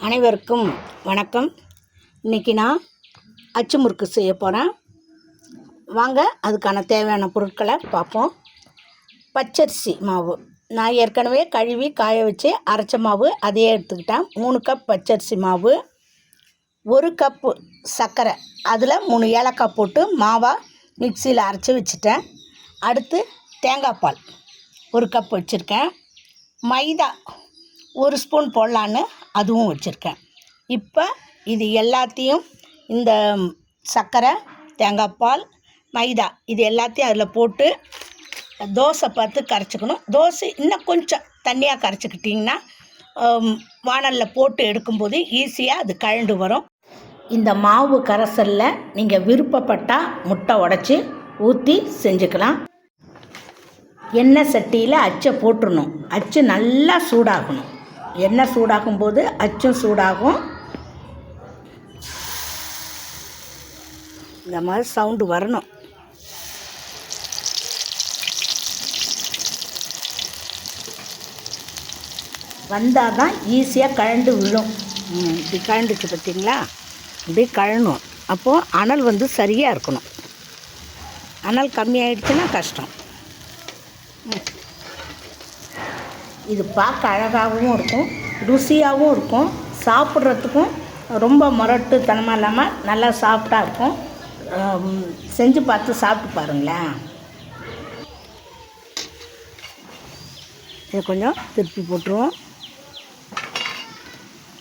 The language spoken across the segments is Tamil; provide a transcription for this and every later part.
அனைவருக்கும் வணக்கம். இன்றைக்கி நான் அச்சு முறுக்கு செய்ய போகிறேன் வாங்க அதுக்கான தேவையான பொருட்களை பார்ப்போம். பச்சரிசி மாவு. நான் ஏற்கனவே கழுவி காய வச்சு அரைச்ச மாவு அதையே எடுத்துக்கிட்டேன். மூணு கப் பச்சரிசி மாவு ஒரு கப்பு சர்க்கரை. அதில் மூணு ஏலக்காய் போட்டு மாவாக மிக்சியில் அரைச்சி வச்சுட்டேன். அடுத்து தேங்காய் பால் ஒரு கப் வச்சுருக்கேன். மைதா ஒரு ஸ்பூன் போடலான்னு அதுவும் வச்சுருக்கேன். இப்போ இது எல்லாத்தையும் இந்த சர்க்கரை தேங்காய் பால் மைதா இது எல்லாத்தையும் அதில் போட்டு தோசை பார்த்து கரைச்சிக்கணும். தோசை இன்னும் கொஞ்சம் தண்ணியாக கரைச்சிக்கிட்டிங்கன்னா வானலில் போட்டு எடுக்கும்போது ஈஸியாக அது கழண்டு வரும். இந்த மாவு கரைசலில் நீங்கள் விருப்பப்பட்டால் முட்டை உடச்சி ஊற்றி செஞ்சுக்கலாம். எண்ணெய் சட்டியில் அச்சை போட்டுடணும் அச்சு நல்லா சூடாகணும். எண்ணெய் சூடாகும் போது அச்சும் சூடாகும். இந்த மாதிரி சவுண்டு வரணும். வந்தால் தான் ஈஸியாக கழண்டு விழும். இப்படி கழண்டுச்சு பார்த்தீங்களா? இப்படி கழணும். அப்போது அனல் வந்து சரியாக இருக்கணும். அனல் கம்மியாயிடுச்சுன்னா கஷ்டம். இது பார்க்க அழகாகவும் இருக்கும் ருசியாகவும் இருக்கும் சாப்பிட்றதுக்கும் ரொம்ப முரட்டுத்தனமாக இல்லாமல் நல்லா சாஃப்டாக இருக்கும். செஞ்சு பார்த்து சாப்பிட்டு பாருங்களேன். இதை கொஞ்சம் திருப்பி போட்டுருவோம்.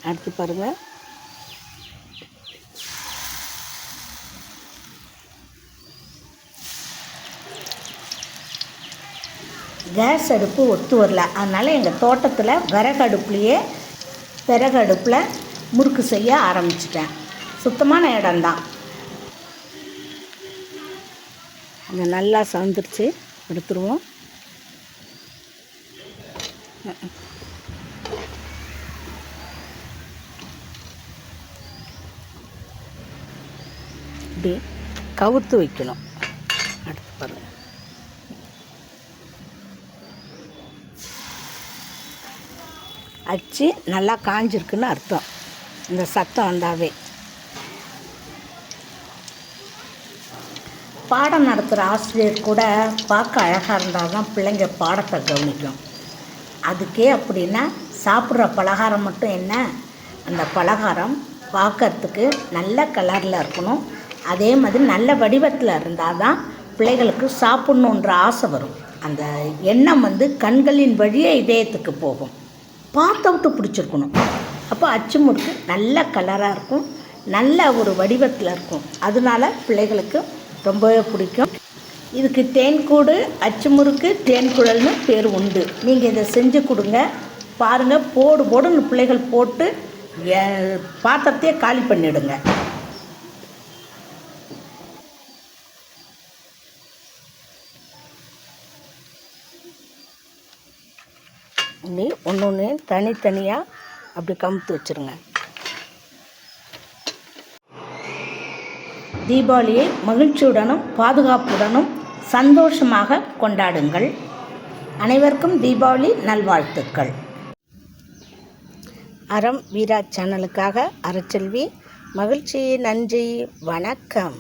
அடுத்து பாருங்கள் கேஸ் அடுப்பு ஒத்து வரல. அதனால் எங்கள் தோட்டத்தில் விறகு அடுப்புலையே விறகு அடுப்பில் முறுக்கு செய்ய ஆரம்பிச்சிட்டேன். சுத்தமான இடம்தான். அங்கே நல்லா சந்திரிச்சு எடுத்துருவோம். இப்படி கவுத்து வைக்கணும். அடுத்து பாருங்கள் அச்சு நல்லா காஞ்சிருக்குன்னு அர்த்தம். இந்த சத்தம் வந்தாவே. பாடம் நடத்துகிற ஆசிரியர் கூட பார்க்க அழகாக இருந்தால் தான் பிள்ளைங்க பாடத்தை கவனிக்கும். அதுக்கே அப்படின்னா சாப்பிட்ற பலகாரம் மட்டும் என்ன? அந்த பலகாரம் பார்க்கறதுக்கு நல்ல கலரில் இருக்கணும். அதே மாதிரி நல்ல வடிவத்தில் இருந்தால் தான் பிள்ளைகளுக்கு சாப்பிட்ணுன்ற ஆசை வரும். அந்த எண்ணம் வந்து கண்களின் வழியே இதயத்துக்கு போகும். பார்த்தவுட்டு பிடிச்சிருக்கணும். அப்போ அச்சு முறுக்கு நல்ல கலராக இருக்கும். நல்ல ஒரு வடிவத்தில் இருக்கும். அதனால பிள்ளைகளுக்கு ரொம்பவே பிடிக்கும். இதுக்கு தேன்கூடு அச்சு முறுக்கு தேன்குழல்னு பேர் உண்டு. நீங்கள் இதை செஞ்சு கொடுங்க. பாருங்கள் போடு போடுன்னு பிள்ளைகள் போட்டு பாத்திரத்தையே காலி பண்ணிவிடுங்க இப்படி ஒன்று ஒன்று தனித்தனியாக அப்படி கமுத்து வச்சுருங்க. தீபாவளியை மகிழ்ச்சியுடனும் பாதுகாப்புடனும் சந்தோஷமாக கொண்டாடுங்கள். அனைவருக்கும் தீபாவளி நல்வாழ்த்துக்கள். அறம் வீரா சேனலுக்காக அறச்செல்வி மகிழ்ச்சி நன்றி வணக்கம்.